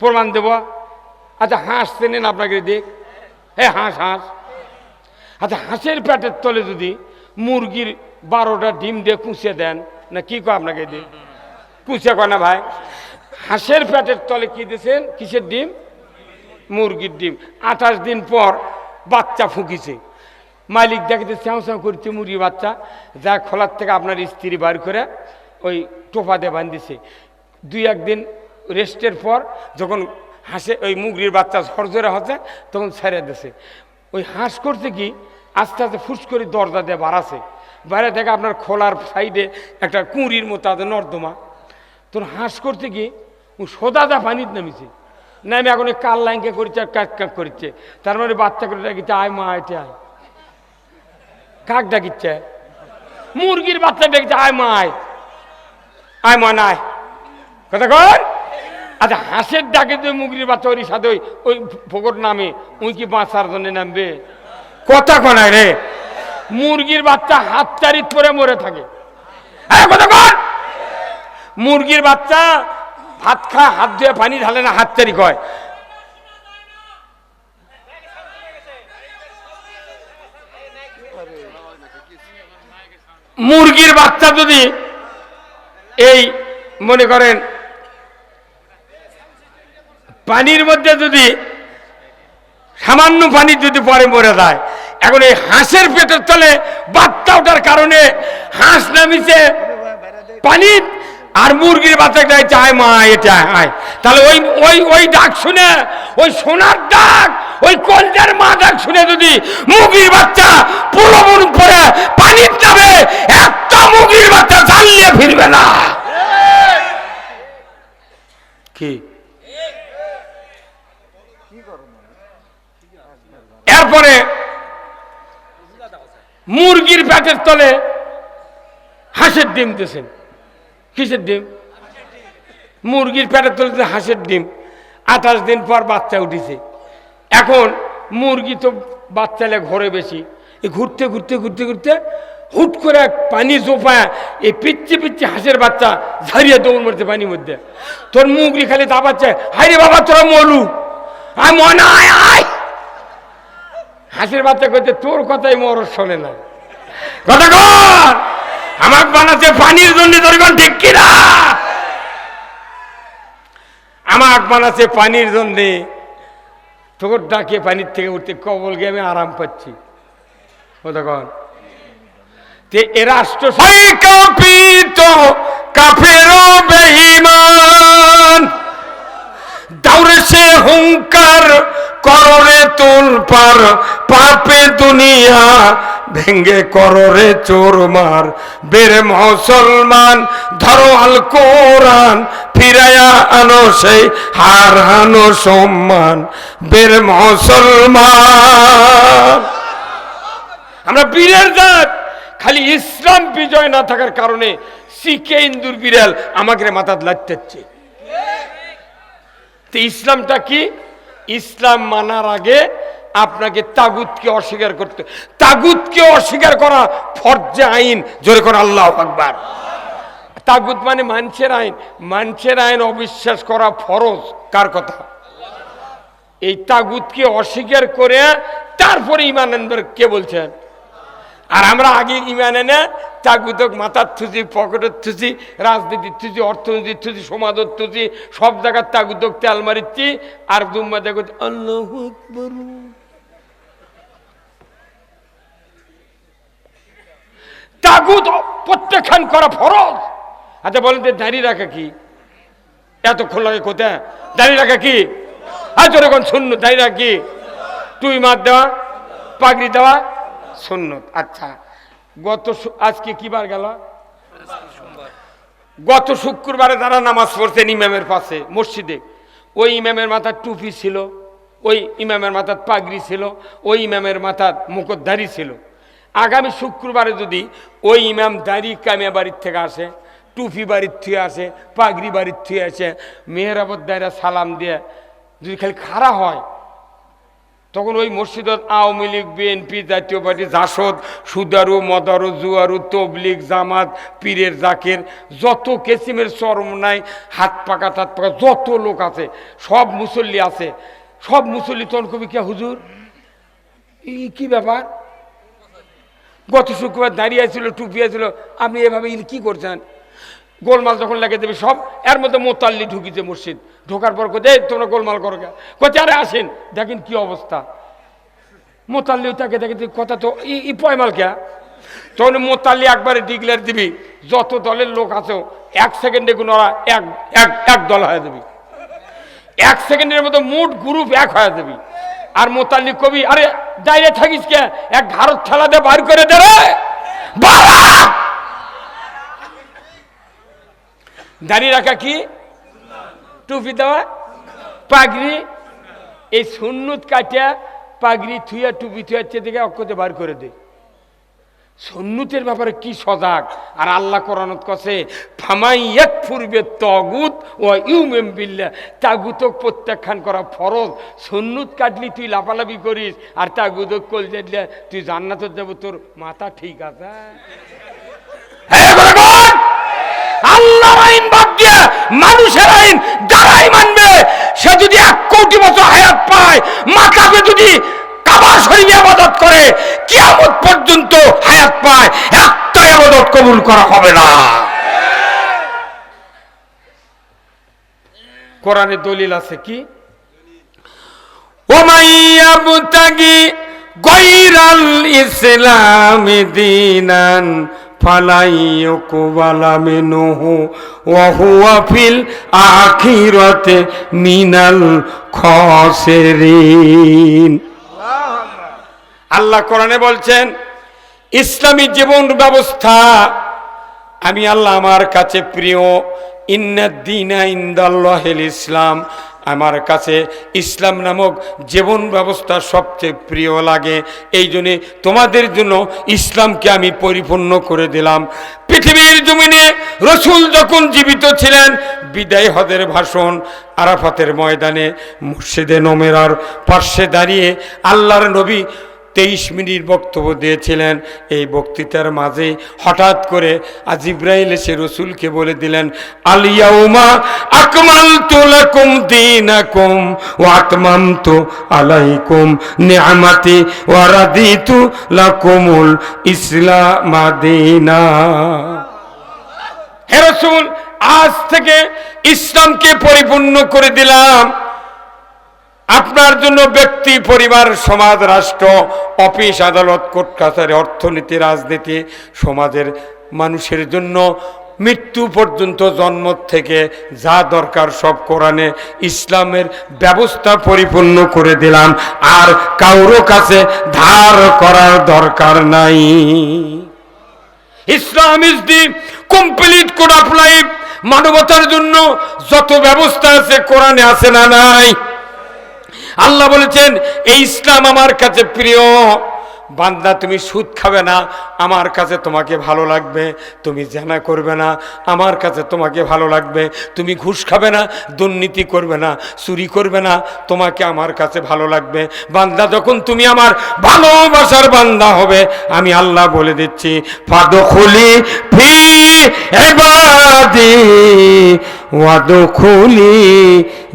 প্রমাণ দেব। আচ্ছা হাঁস চেনেন আপনাকে দেখ হ্যাঁ হাঁস হাঁস। আচ্ছা হাঁসের পেটের তলে যদি মুরগির বারোটা ডিম দিয়ে কুঁচিয়ে দেন, না কি কয় আপনাকে দিয়ে কুঁচিয়ে কয় না ভাই? হাঁসের পেটের তলে কি দিয়েছেন? কিসের ডিম? মুরগির ডিম। আঠাশ দিন পর বাচ্চা ফুকিছে। মালিক দেখতে চাও চাও করছে মুরগি বাচ্চা। যা খোলার থেকে আপনার স্ত্রী বার করে ওই টোপা দিয়ে বান্ধিছে দুই একদিন রেস্টের পর যখন হাসে, ওই মুগরির বাচ্চা ঝরঝরে হচ্ছে, তখন ছেড়ে দিছে। ওই হাঁস করছে কি? আস্তে আস্তে ফুস করে দরজা দিয়ে বাড়াছে। বাইরে থেকে আপনার খোলার সাইডে একটা কুঁড়ির মতো আছে, নর্দমা। তোর হাঁস করতে কি? ও সোদাদা পানির নামিছে। নামে এখন ওই কাল লাইনকে করছে আর কাক কাক করছে। তার মানে বাচ্চা করে ডাকিচ্ছে আয় মা এটা আয়। কাক ডাকিচ্ছে মুরগির বাচ্চা ডাকিচ্ছে আয় মা, আয়। আয় মা নাই কথা কর আচ্ছা হাঁসের ডাকে যে মুরগির বাচ্চা ওর সাথে ওই ওই ফোকর নামে উই কি বাঁচার জন্য নামবে? কথা কনায় রে। মুরগির বাচ্চা হাত চারিত পরে মরে থাকে। মুরগির বাচ্চা ভাত খা হাত ধুয়ে পানি ঢালে না হাত চারি কয়? মুরগির বাচ্চা যদি এই মনে করেন পানির মধ্যে যদি, সামান্য পানি যদি পরে মরে যায়। এখন এই হাঁসের পেটের তলে বাচ্চা ওঠার কারণে হাঁস নামিছে পানি আর মুরগির বাচ্চা চাইছে আয় মা এটা আয়। তাহলে ওই ওই ওই ডাক শুনে, ওই সোনার ডাক, ওই কলজার মা ডাক শুনে যদি মুরগির বাচ্চা পুরোপুর করে, পানির যাবে একটা মুরগির বাচ্চা চালিয়ে ফিরবে না। কি? এরপরে মুরগির পেটের তলে হাঁসের ডিম দিয়েছেন। কিসের ডিম? মুরগির পেটের তলে হাঁসের ডিম। আঠাশ দিন পর বাচ্চা উঠেছে। এখন মুরগি তো বাচ্চালে ঘরে বেশি। ঘুরতে ঘুরতে ঘুরতে ঘুরতে হুট করে এক পানি জোপায় এই পিচ্ছি পিচ্ছি হাঁসের বাচ্চা ঝাড়িয়ে দৌড় মারছে পানির মধ্যে। তোর মুগরি খালি দাবাচ্ছে হাইরে বাবা, তোরা মলু আয় মনে আয় আয়! হাসির বাচ্চা কইতে তোর কথাই মর শোনে না কথা কর! আমার বানাচ্ছে পানির জন্য, তোর ঠিক কিনা? আমার বানাচ্ছে পানির জন্যে তোর ডাকে পানির থেকে উঠতে, কবল গিয়ে আমি আরাম পাচ্ছি। কথা কর। তে এ রাষ্ট্র কাপিত কাফেরো বেঈমান। দাউরে সে হুঙ্কার কররে তুল পার, পাপে দুনিয়া ভেঙ্গে কররে চোর মার। বেরে মুসলমান, ধরো আল কোরআন ফিরায়া আনো সেই হার হানো সম্মান। বের মুসলমান, আমরা বীরের জাত, খালি ইসলাম বিজয় না থাকার কারণে শিখে ইন্দুর বিড়াল আমাকে মাথাত লাগতেছে তো ইসলামটা কি? ইসলাম মানার আগে আপনাকে তাগুতকে অস্বীকার করতে তাগুতকে অস্বীকার করা ফরজে আইন। জোরে করে আল্লাহ আকবার। তাগুত মানে মানুষের আইন। মানুষের আইন অবিশ্বাস করা ফরজ। কার কথা? এই তাগুতকে অস্বীকার করে তারপরে ইমান আনবার কে বলছেন? আর আমরা আগে ইমান এনে তাগুতক, মাথার থুচি পকেটের থুচি রাজনীতির থুচি অর্থনীতির থুচি সমাজের থুচি সব জায়গার তাগুতক, তেল মারিচ্ছি আর দুম্মা দেখো আল্লাহ। তাগুত প্রত্যাখ্যান করা ফরজ। আচ্ছা বলেন যে দাঁড়িয়ে রাখা কি? এতক্ষণ লাগে কোথায়? দাঁড়িয়ে রাখা কি? আজ ওরকম শূন্য, দাঁড়িয়ে রাখা তুই মার দেওয়া, পাগড়ি দেওয়া শূন্য আচ্ছা গত আজকে কি বার গেল? গত শুক্রবারে তারা নামাজ পড়ছেন ইমামের পাশে, মসজিদে, ওই ইমামের মাথার টুপি ছিল, ওই ইমামের মাথার পাগড়ি ছিল, ওই ইমামের মাথার মুখোদ্ধারি ছিল। আগামী শুক্রবারে যদি ওই ইমাম দাড়ি কামিয়া বাড়ির থেকে আসে, টুপি বাড়ির থেকে আসে, পাগড়ি বাড়ির থেকে আসে, মেহরাবত দায়রা সালাম দিয়ে যদি খালি খাড়া হয় তখন ওই মসজিদত আওয়ামী লীগ, বিএনপি, জাতীয় পার্টি, জাসদ, সুদারু, মদারু, জুয়ারু, তবলিগ, জামাত, পীরের, জাকের, যত কেসিমের চরম নাই, হাত পাকা টাত পাকা, যত লোক আছে, সব মুসল্লি আছে। সব মুসল্লি তখন কবি কে, হুজুর? কি ব্যাপার? গত শুক্রবার দাঁড়িয়ে ছিল, টুপি আপনি এভাবে কি করছেন? গোলমাল যখন লেগে দেবে সব, এর মধ্যে মোতাল্লি ঢুকিছে মসজিদ ঢোকার পর কোথায় তোমরা গোলমাল করো কোথায় আরে আসেন, দেখেন কি অবস্থা। মোতাল্লি তাকে দেখে কথা তো, ই- পয়মাল কে? তখন মোতাল্লি একবারে ডিক্লেয়ার দিবি, যত দলের লোক আছে, এক সেকেন্ডে কোনো এক এক এক দল হয়ে যাবি। এক সেকেন্ডের মধ্যে মুড গ্রুপ এক হয়ে যাবি। আর মোতাল্লি কবি, আরে, দাঁড়িয়ে থাকিস কে? এক ঘাড়ত ঠেলা দিয়ে বার করে দে রে। বাড়া! দাঁড়িয়ে রাখা কি? টুপি দেওয়া? পাগড়ি? এই সুন্নুত কাটিয়া পাগড়ি থুইয়া, টুপি থুয়া থেকে অক্ষতে বার করে দে। সন্ন্যতের ব্যাপারে কি সজাগ? আর আল্লাহ কোরআনত কছে ফামাই এক পূর্বে তগুত ও ইউমেম বিল্লা তাগুতক প্রত্যাখ্যান করা ফরজ। সন্ন্যত কাটলি তুই লাফালাফি করিস, আর তাগুতক কল দিলে তুই জান্নাতত যাব তোর মাথা ঠিক আছে? আল্লাহর আইন বাদ দিয়ে মানুষের আইন যারাই মানবে, সে যদি এক কোটি বছর হায়াত পায় মাথাকে যদি কাবা শরীফে আবাদত করে, কিয়ামত পর্যন্ত হায়াত পায় একটা আবাদত কবুল করা হবে না। কোরআনে দলিল আছে কি? ওমাইয়াবতাগি গৈরাল ইসলাম দিনান ফিল আখিরাতে মিনাল আল্লাহ কোরআনে বলছেন, ইসলামী জীবন ব্যবস্থা আমি আল্লাহ আমার কাছে প্রিয়। ইন্নাদ্দিনা ইন্দাল্লাহিল ইসলাম। আমার কাছে ইসলাম নামক জীবন ব্যবস্থা সবচেয়ে প্রিয় লাগে। এই জন্যে তোমাদের জন্য ইসলামকে আমি পরিপূর্ণ করে দিলাম। পৃথিবীর জমিনে রসুল যখন জীবিত ছিলেন, বিদায় হদের ভাষণ, আরাফাতের ময়দানে মুর্শিদে নমেরার পার্শ্বে দাঁড়িয়ে আল্লাহর নবী তেইশ মিনিট বক্তব্য দিয়েছিলেন। এই বক্তৃতার মাঝে হঠাৎ করে আজ ইব্রাহিল এসে রসুলকে বলে দিলেন আলিয়াউমা আকমাল তুলাকুম দিনাকুম ও আতমাম তু আলাইকুম নিয়ামাতি ওয়ারাদিতু লাকুমুল ইসলামাদিনা হে রসুল, আজ থেকে ইসলামকে পরিপূর্ণ করে দিলাম। আপনার জন্য ব্যক্তি, পরিবার, সমাজ, রাষ্ট্র, অফিস, আদালত কোর্ট কাছারি অর্থনীতি, রাজনীতি, সমাজের মানুষের জন্য মৃত্যু পর্যন্ত জন্ম থেকে যা দরকার সব কোরআনে ইসলামের ব্যবস্থা পরিপূর্ণ করে দিলাম। আর কারও কাছে ধার করার দরকার নাই। Islam is the complete code of life মানবতার জন্য যত ব্যবস্থা আছে, কোরআনে আছে না নাই? আল্লাহ বলেছেন এই ইসলাম আমার কাছে প্রিয়। বান্দা, তুমি সুদ খাবে না, আমার কাছে তোমাকে ভালো লাগবে, তুমি জানা করবে না, আমার কাছে তোমাকে ভালো লাগবে, তুমি ঘুষ খাবে না, দুর্নীতি করবে না, চুরি করবে না, তোমাকে আমার কাছে ভালো লাগবে। বান্দা, যখন তুমি আমার ভালোবাসার বান্দা হবে, আমি আল্লাহ বলে দিচ্ছি, ফাদখুলি ফি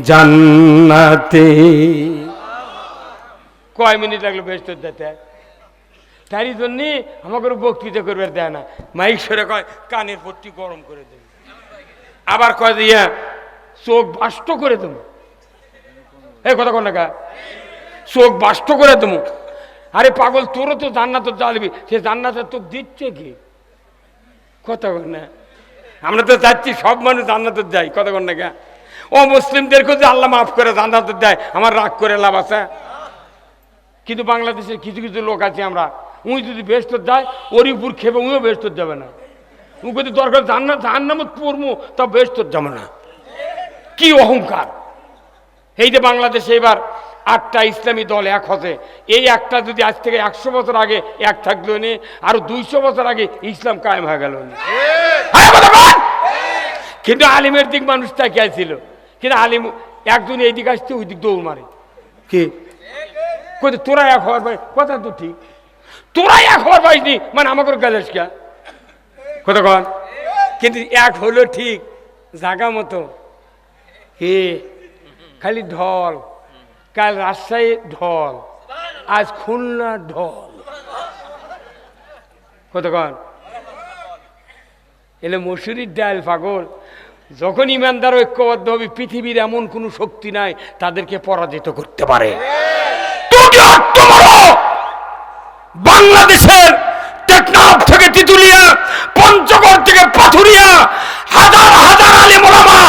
জান্নাতে। কয় মিনিট লাগল ব্যস্ত দিতে? তারই জন্য আমাকে বক্তৃতা করবে দেয় না। মাইক সরে কয়, কানের পট্টি গরম করে দেবে আবার কয় দিয়া, চোখ বাষ্ট করে দেবো। এই কথা কন চোখ বাষ্ট করে দেবো। আরে পাগল, তোরও তো জান্নাত জ্বালবি। সে জান্নাতের তোকে দিচ্ছে কি? কথা কন না। আমরা তো চাচ্ছি সব মানুষ জান্নাতের যাই কথা কন না ও মুসলিমদেরকে যে আল্লাহ মাফ করে জান্নাতের দেয় আমার রাগ করে লাভ আছে। কিন্তু বাংলাদেশের কিছু কিছু লোক আছে আমরা উই যদি বেস্ত যায় উপর খেপে উইও বেস্ত যাবে না। উ যদি দরকার জান্নাত জাহান্নামত পড়ব তা বেস্ত যাবে না। কি অহংকার! এই যে বাংলাদেশে এবার আটটা ইসলামী দল এক হতে, এই একটা যদি আজ থেকে একশো বছর আগে এক থাকল নি, আর দুইশো বছর আগে ইসলাম কায়েম হয়ে গেল! কিন্তু আলিমের দিক মানুষ তাকিয়ে ছিল কিন্তু আলিম একজন এই দিক আসছে ওই দিক দৌড় মারে। কি? তোরা এক হওয়ার পাই কথা তো ঠিক। তোরা এক হওয়ার পাইনি মানে আমাকে গেলেস কে কথা কন। কিন্তু এক হলো ঠিক, জাগা মতো। হে, খালি ঢল। কাল রাজশাহী ঢল। আজ খুলনা ঢল। কতক্ষণ এলে মসুরির ডাল পাগল। যখন ইমানদার ঐক্যবদ্ধ হবে, পৃথিবীর এমন কোনো শক্তি নাই তাদেরকে পরাজিত করতে পারে। বাংলাদেশের টেকনাফ থেকে তিতুলিয়া, পঞ্চগড় থেকে পাথুরিয়া, হাজার হাজার আলে মোলামা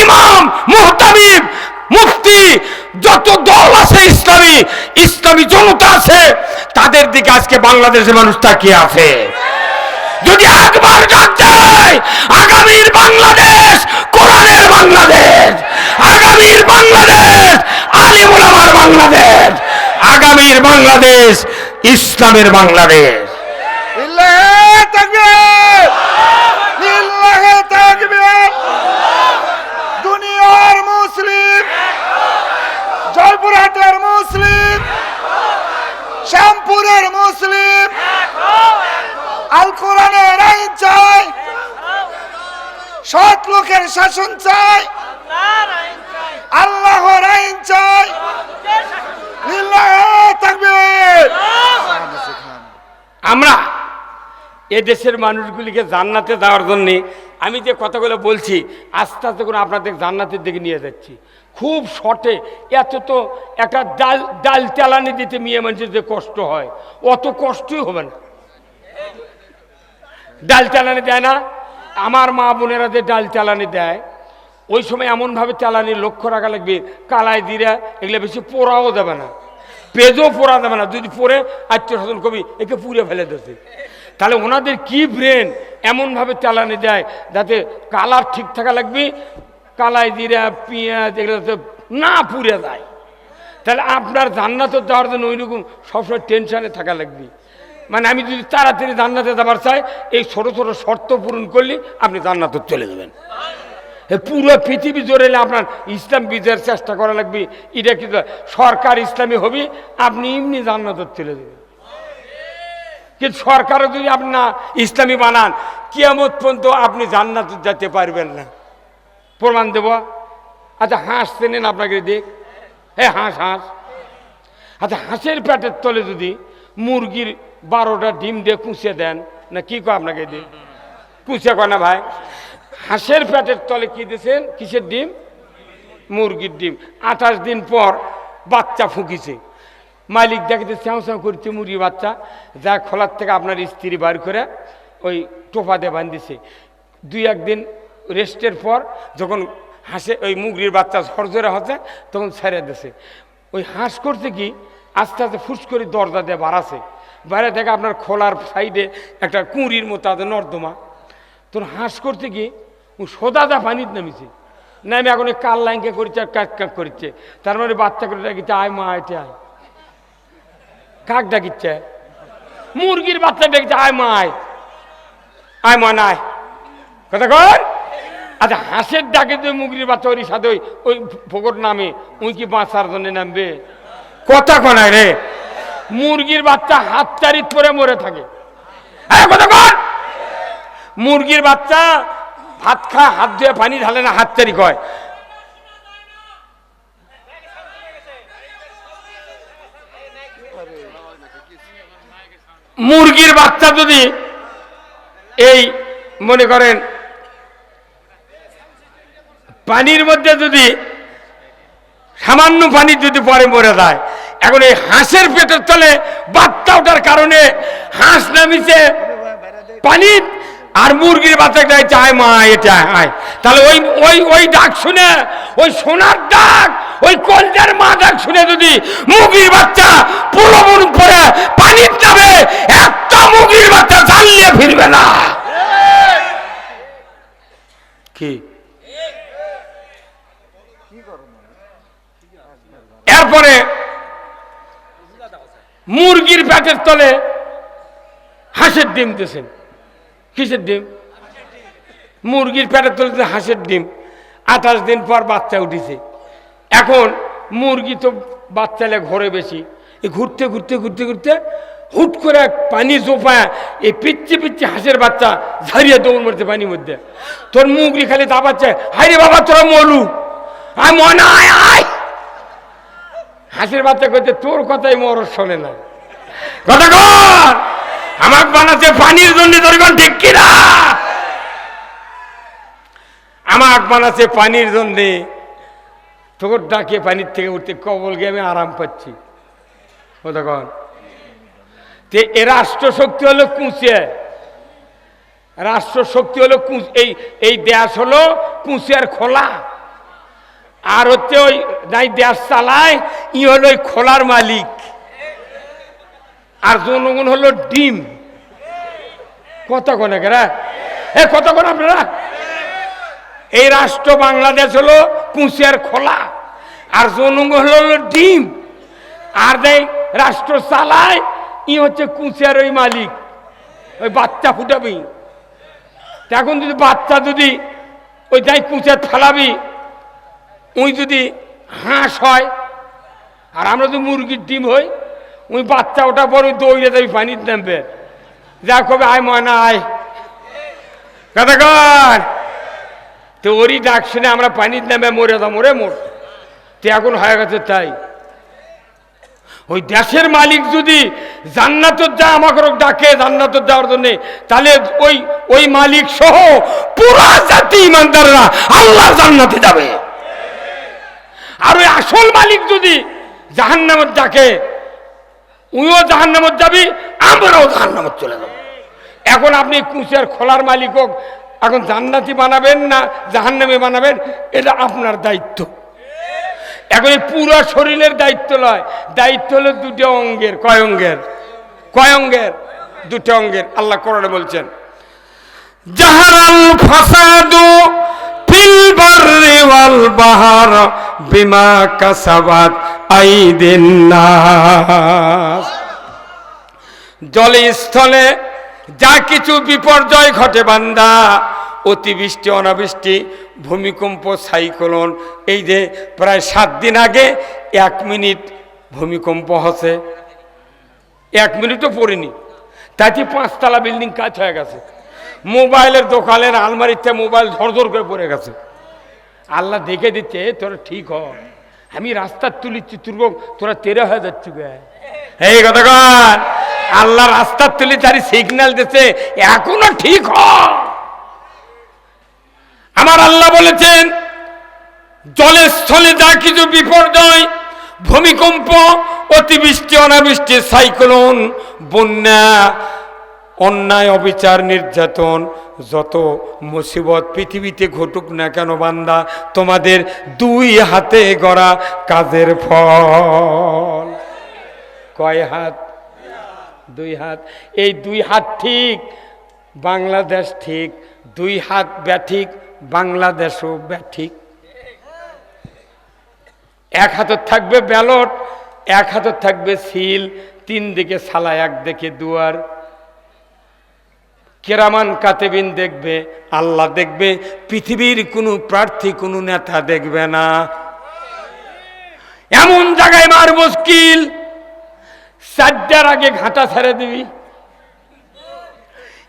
ইমাম মুহতামিব মুফতি, যত দল আছে ইসলামী ইসলামী জনতা আছে, তাদের দিকে আজকে বাংলাদেশের মানুষ তাকিয়ে আছে। যদি একবার ডাক যায়, আগামীর বাংলাদেশ, কোরআনের বাংলাদেশ, আগামীর বাংলাদেশ আলিমুল আমার বাংলাদেশ, আগামীর বাংলাদেশ ইসলামের বাংলাদেশ। দুনিয়ার মুসলিম। জয়পুরহাটের মুসলিম। শ্যামপুরের মুসলিম। আল কোরআনের আইন চাই। সৎ লোকের শাসন চাই। আল্লাহর আইন চাই। এ দেশের মানুষগুলিকে জান্নাতে যাওয়ার জন্যে আমি যে কথাগুলো বলছি, আস্তে আস্তে করে আপনাদের জান্নাতের দিকে নিয়ে যাচ্ছি। খুব শর্টে এত তো একটা ডাল ডাল চালানি দিতে মেয়ে মানুষের যে কষ্ট হয়, অত কষ্টই হবে না। ডাল চালানি দেয় না। আমার মা বোনেরা যে ডাল চালানি দেয়, ওই সময় এমনভাবে চালানি লক্ষ্য রাখা লাগবে কালায় দিরা এগুলো বেশি পোড়াও দেবে না। পেজও পোড়া দেবে না। যদি পরে আত্মীয় স্বজন কবি, একে পুড়ে ফেলে দিতে তাহলে ওনাদের কি ব্রেন এমনভাবে চালানি দেয় যাতে কালার ঠিক থাকা লাগবে, কালাই জিরা, পেঁয়াজ, এগুলো যাতে না পুড়ে যায়। তাহলে আপনার জান্নাতে যাওয়ার জন্য ওইরকম সবসময় টেনশনে থাকা লাগবে। মানে আমি যদি তাড়াতাড়ি জান্নাতে যাবার চাই, এই ছোট ছোট শর্ত পূরণ করলে আপনি জান্নাতে চলে যাবেন। পুরো পৃথিবী জোরে আপনার ইসলাম বিজয়ের চেষ্টা করা লাগবে। এটা কিন্তু সরকার ইসলামী হবে, আপনি এমনি জান্নাতে চলে যাবেন। কিন্তু সরকারও যদি আপনি না ইসলামী বানান, কিয়ামত পর্যন্ত আপনি জান্নাত যেতে পারবেন না। প্রমাণ দেব? আচ্ছা হাঁস চেনেন আপনাকে দেখ হ্যাঁ হাঁস হাঁস। আচ্ছা হাঁসের পেটের তলে যদি মুরগির বারোটা ডিম দিয়ে কুঁচে দেন, না কি কয় আপনাকে দিই কুঁচে কয় না ভাই? হাঁসের পেটের তলে কি দিয়েছেন? কিসের ডিম? মুরগির ডিম। আঠাশ দিন পর বাচ্চা ফুকিছে। মালিক দেখতে চাও চাও করছে মুরগি বাচ্চা, যা খোলার থেকে আপনার স্ত্রী বার করে ওই টোপাতে বান্ধিছে দুই একদিন রেস্টের পর যখন হাঁসে, ওই মুগরির বাচ্চা ঝরঝরে হচ্ছে, তখন ছেড়ে দিছে। ওই হাঁস করছে কি, আস্তে আস্তে ফুস করে দরজা দিয়ে বাড়াছে। বাইরে থেকে আপনার খোলার সাইডে একটা কুঁড়ির মতো আছে, নর্দমা। তোর হাঁস করতে কি, ও সোদাদা পানির নামিছে। নামে এখন কাল লাইনকে করছে আর কাক কাক করছে। তার মানে বাচ্চা করে ডাকিচ্ছে আয় মা এটা আয়। কাক ডাকিচ্ছে? মুরগির বাচ্চা ডাকিচ্ছে, আয় মা আয়। মা নাই কথা কর আচ্ছা হাঁসের ডাকে যে মুরগির বাচ্চা ওর সাথে ওই ওই ফোকর নামে, উই কি বাঁচার জন্য নামবে? কথা কনায় রে। মুরগির বাচ্চা হাত চারিত পরে মরে থাকে। কর মুরগির বাচ্চা ভাত খা, হাত ধুয়ে পানি ঢালে না, হাত চারি কয়। মুরগির বাচ্চা যদি এই, মনে করেন, পানির মধ্যে যদি সামান্য পানি যদি পরে মরে যায়, এখন এই হাঁসের পেটের তলে বাচ্চা ওঠার কারণে হাঁস নামিছে পানি আর মুরগির বাচ্চা চাইছে আয় মা এটা আয়। তাহলে ওই ওই ওই ডাক শুনে, ওই সোনার ডাক, ওই কলজার মা ডাক শুনে যদি মুরগির বাচ্চা প্রলোভন করে পানির যাবে একটা মুরগির বাচ্চা জানলে ফিরবে না। কি? এরপরে মুরগির পেটের তলে হাঁসের ডিম দিয়েছেন। কিসের ডিম? মুরগির পেটের তলে দিয়েছে হাঁসের ডিম। আঠাশ দিন পর বাচ্চা উঠেছে। এখন মুরগি তো বাচ্চালে ঘরে বেশি। এই ঘুরতে ঘুরতে ঘুরতে ঘুরতে হুট করে পানি জোপায় এই পিচ্ছে পিচ্ছে হাঁসের বাচ্চা ঝাড়িয়ে দৌড় মারছে পানির মধ্যে। তোর মুগরি খালি দাবাচ্ছে হাই রে বাবা, তোরা মলু আয়, মনে, আয় আয়। হাসির বাচ্চা কইতে তোর কথাই মর শোনে না। কথা আমাক বানাচ্ছে পানির জন্য তোর কোন ঠিক কিনা? আমাক বানাচ্ছে পানির জন্যে। তোর ডাকে পানির থেকে উঠতে কবল গিয়ে আমি আরাম পাচ্ছি। ও কন। তে এ রাষ্ট্র শক্তি হলো কুঁচে রাষ্ট্র শক্তি হলো এই এই দেশ হলো কুঁচিয়ার খোলা। আর হচ্ছে ওই নাই দেশ চালায়, ই হলো ওই খোলার মালিক। আর জনগণ হলো ডিম। কত কোনে কেরা এ কত কোন আপনারা? এই রাষ্ট্র বাংলাদেশ হলো কুঁচিয়ার খোলা, আর জনগণ হলো ডিম। আর দেয় রাষ্ট্র চালায়, ই হচ্ছে কুঁচিয়ার ওই মালিক, ওই বাচ্চা ফুটাবি। এখন যদি বাচ্চা যদি ওই যাই কুঁচিয়ার ফেলাবি ওই যদি হাঁস হয়, আর আমরা যদি মুরগির ডিম হই ওই বাচ্চা ওটা বড় দৌড়ে যাবি পানির নামবে যা কবে আয় ময়না, আয়। কথা কর তো ওরই ডাক শুনে আমরা পানির নামে মরে যা মরে মোর তো এখন হয়ে গেছে তাই। ওই দেশের মালিক যদি জান্নাতর যা আমাকে ডাকে জান্নাতর যাওয়ার জন্য, তাহলে ওই ওই মালিক সহ পুরা জাতি ইমানদাররা আল্লাহ জান্নাতে যাবে। আর ওই আসল মালিক যদি জাহান্নামত ডাকে উইও জাহান্নামত যাবি আমরাও জাহান্নামত চলে যাব। এখন আপনি কুচের খোলার মালিক হোক, এখন জান্নাতি বানাবেন না, জাহান্নামে বানাবেন, এটা আপনার দায়িত্ব। এখন এই পুরো শরীরের দায়িত্ব নয় দায়িত্ব হলো দুটো অঙ্গের, কয় অঙ্গের? কয় অঙ্গের? দুটো অঙ্গের। আল্লাহ কোরআনে বলছেন জাহারাল বিমা কাসাবাত আইদিন নাস। জলে স্থলে যা কিছু বিপর্যয় ঘটে বান্দা, অতিবৃষ্টি, অনাবৃষ্টি, ভূমিকম্প, সাইক্লোন, এই যে প্রায় সাত দিন আগে এক মিনিট ভূমিকম্প হচ্ছে। এক মিনিটও পড়িনি। তাতে পাঁচতলা বিল্ডিং কাজ হয়ে গেছে। মোবাইলের দোকানের আলমারিতে মোবাইল ঝরঝর করে পড়ে গেছে। আল্লাহ দেখে দিচ্ছে তোরা ঠিক হ। আমি রাস্তার তুলিচ্ছি তুর্গ তোরা তেরে হয়ে যাচ্ছি গে। এই কথা আল্লাহ রাস্তার তুলে তারি সিগন্যাল দিচ্ছে এখনও ঠিক হ আমার আল্লাহ বলেছেন, জলের স্থলে যা কিছু বিপর্যয়, ভূমিকম্প, অতিবৃষ্টি, অনাবৃষ্টি, সাইক্লোন, বন্যা, অন্যায়, অবিচার, নির্যাতন, যত মুসিবত পৃথিবীতে ঘটুক না কেন বান্দা, তোমাদের দুই হাতে গড়া কাজের ফল। কয় হাত? দুই হাত। এই দুই হাত ঠিক, বাংলাদেশ ঠিক। দুই হাত ব্যাঠিক, বাংলাদেশও ব্যাঠিক। এক হাতত থাকবে ব্যালট, এক হাতত থাকবে সিল, তিন দিকে সালা, এক দিকে দুয়ার। কেরামান কাতেবিন দেখবে, আল্লাহ দেখবে, পৃথিবীর কোনো প্রার্থী, কোনো নেতা দেখবে না। এমন জায়গায় মার মুশকিল চারটার আগে ঘাটা ছেড়ে দিবি।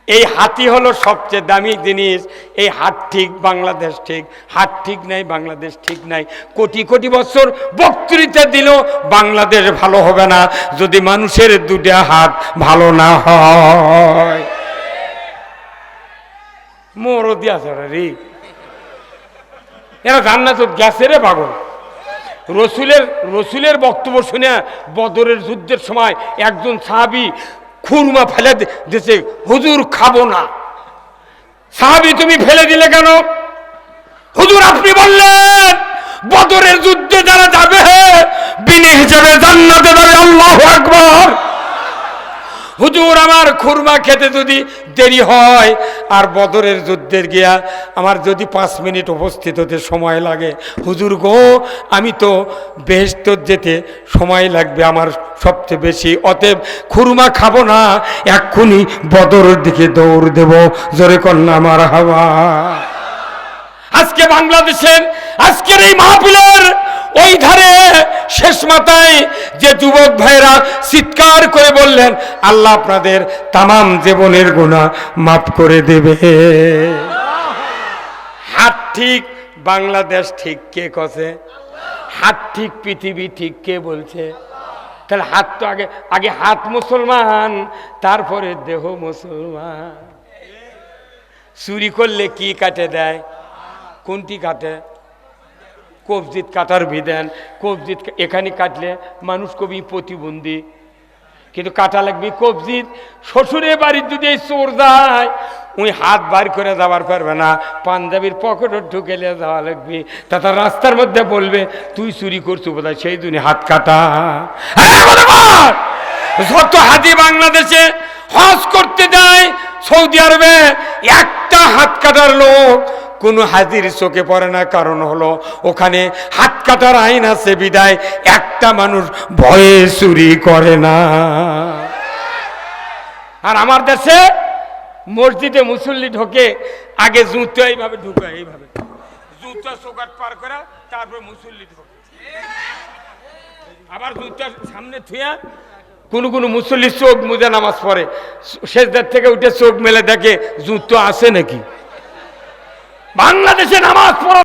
এই হাতি হলো সবচেয়ে দামি জিনিস। এই হাত ঠিক, বাংলাদেশ ঠিক। হাত ঠিক নাই, বাংলাদেশ ঠিক নাই। কোটি কোটি বছর বক্তৃতা দিল, বাংলাদেশ ভালো হবে না। যদি মানুষের দুটা হাত ভালো না হয়। মোরও দিয়া রে। এরা জান্নাত গ্যাসের পাগল। রসুলের রসুলের বক্তব্য শুনে বদরের যুদ্ধের সময় একজন সাহাবি খুরমা ফেলে দিয়েছে, হুজুর, খাব না। সাহাবি, তুমি ফেলে দিলে কেন? হুজুর, আপনি বললেন, বদরের যুদ্ধে যারা যাবে, বিনে হিসাবে জান্নাতে যাবে, আল্লাহ আকবর। হুজুর, আমার খুরমা খেতে যদি দেরি হয় আর বদরের যুদ্ধের গিয়া আমার যদি পাঁচ মিনিট উপস্থিত হতে সময় লাগে। হুজুর গো, আমি তো বেহেস্তর যেতে সময় লাগবে আমার সবচেয়ে বেশি। অতএব খুরমা খাব না, এক্ষুনি বদরের দিকে দৌড় দেব। জোরে কন্যা আমার হাওয়া। আজকে বাংলাদেশের, আজকের এই মাহফিলের ওই ধারে শেষ মাথায় যে যুবক ভাইরা চিৎকার করে বললেন, আল্লাহ আপনাদের তামাম জীবনের গুণা মাফ করে দেবে। হাত ঠিক, বাংলাদেশ ঠিক কে কছে? হাত ঠিক, পৃথিবী ঠিক কে বলছে? তাহলে হাত তো আগে আগে হাত মুসলমান, তারপরে দেহ মুসলমান। চুরি করলে কি কাটে দেয়? কোনটি কাটে? কবজিত কাটার বিধান, কবজিত এখানে কাটলে মানুষ কবি প্রতিবন্ধী। কিন্তু কাটা লাগবে কবজিত। শ্বশুরের বাড়ির যদি এই চোর যায় উই হাত বার করে যাওয়ার পারবে না। পাঞ্জাবির পকেটও ঢুকেলে যাওয়া লাগবে। তা রাস্তার মধ্যে বলবে, তুই চুরি করছ বোধহয়, সেই দুনি হাত কাটা। যত হাতি বাংলাদেশে হজ করতে যায়, সৌদি আরবে একটা হাত কাটার লোক কোনো হাজির চোখে পড়ে না, কারণ হলো ওখানে হাত কাটার আইন আছে, বিদায় একটা মানুষ ভয়ে চুরি করে না। আর আমার দেশে মসজিদে মুসল্লি ঢোকে, আগে জুতো এইভাবে ঢুকে, এইভাবে। জুতো চোকাট পার করা তারপর মুসল্লি ঢোকে। আবার জুতো সামনে থুয়া কোনো কোনো মুসল্লি চোখ মুজে নামাজ পড়ে শেষদার থেকে উঠে চোখ মেলে দেখে জুতো আছে নাকি? বাংলাদেশে নামাজ পড়া